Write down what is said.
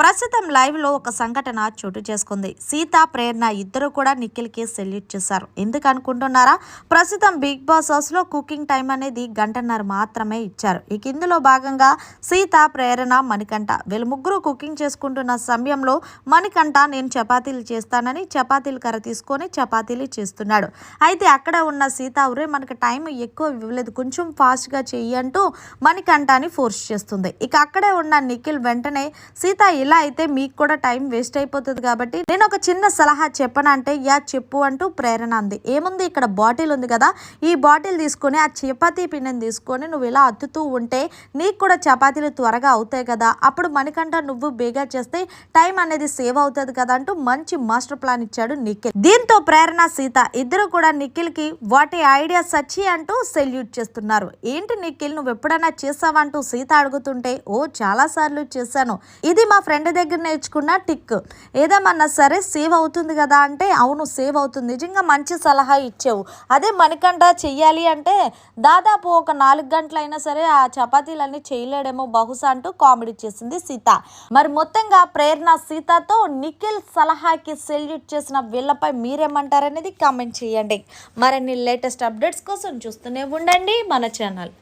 ప్రస్తుతం లైవ్లో ఒక సంఘటన చోటు చేసుకుంది. సీత ప్రేరణ ఇద్దరు కూడా నిఖిల్కి సెల్యూట్ చేశారు. ఎందుకు అనుకుంటున్నారా? ప్రస్తుతం బిగ్ బాస్ హౌస్లో కుకింగ్ టైం అనేది గంటన్నర మాత్రమే ఇచ్చారు. ఇక ఇందులో భాగంగా సీత ప్రేరణ మణికంఠ. వీళ్ళు ముగ్గురు కుకింగ్ చేసుకుంటున్న సమయంలో మణికంఠ నేను చపాతీలు చేస్తానని చపాతీలు కర్ర తీసుకొని చపాతీలు చేస్తున్నాడు. అయితే అక్కడ ఉన్న సీత ఉరే మనకు టైం ఎక్కువ ఇవ్వలేదు. కొంచెం ఫాస్ట్గా చెయ్యి అంటూ మణికంఠని ఫోర్స్ చేస్తుంది. ఇక అక్కడే ఉన్న నిఖిల్ వెంటనే సీత ఇలా అయితే మీకు కూడా టైం వేస్ట్ అయిపోతుంది కాబట్టి నేను ఒక చిన్న సలహా చెప్పనంటే యా చెప్పు అంటూ ప్రేరణ అంది. ఏముంది? ఇక్కడ బాటిల్ ఉంది కదా ఈ బాటిల్ తీసుకొని ఆ చపాతీ పిండిని తీసుకొని నువ్వు ఇలా అత్తుతూ ఉంటే నీకు కూడా చపాతీలు త్వరగా అవుతాయి కదా. అప్పుడు మనకంట నువ్వు బేగా చేస్తే టైం అనేది సేవ్ అవుతుంది కదా అంటూ మంచి మాస్టర్ ప్లాన్ ఇచ్చాడు నిఖిల్. దీంతో ప్రేరణ సీత ఇద్దరు కూడా నిఖిల్కి వాటి ఐడియా సచి అంటూ సెల్యూట్ చేస్తున్నారు. ఏంటి నిఖిల్? నువ్వు ఎప్పుడైనా చేసావంటూ సీత అడుగుతుంటే ఓ చాలా సార్లు చేశాను. ఇది మా ఫ్రెండ్ దగ్గర నేర్చుకున్న టిక్. ఏదేమన్నా సరే సేవ్ అవుతుంది కదా అంటే అవును సేవ్ అవుతుంది. నిజంగా మంచి సలహా ఇచ్చావు. అదే మణికంఠ చెయ్యాలి అంటే దాదాపు ఒక నాలుగు గంటలైనా సరే ఆ చపాతీలన్నీ చేయలేడేమో బహుశా అంటూ కామెడీ చేసింది సీత. మరి మొత్తంగా ప్రేరణ సీతతో నిఖిల్ సలహాకి సెల్యూట్ చేసిన వీళ్ళపై మీరేమంటారనేది కామెంట్ చేయండి. మరిన్ని లేటెస్ట్ అప్డేట్స్ కోసం చూస్తూనే ఉండండి మన ఛానల్.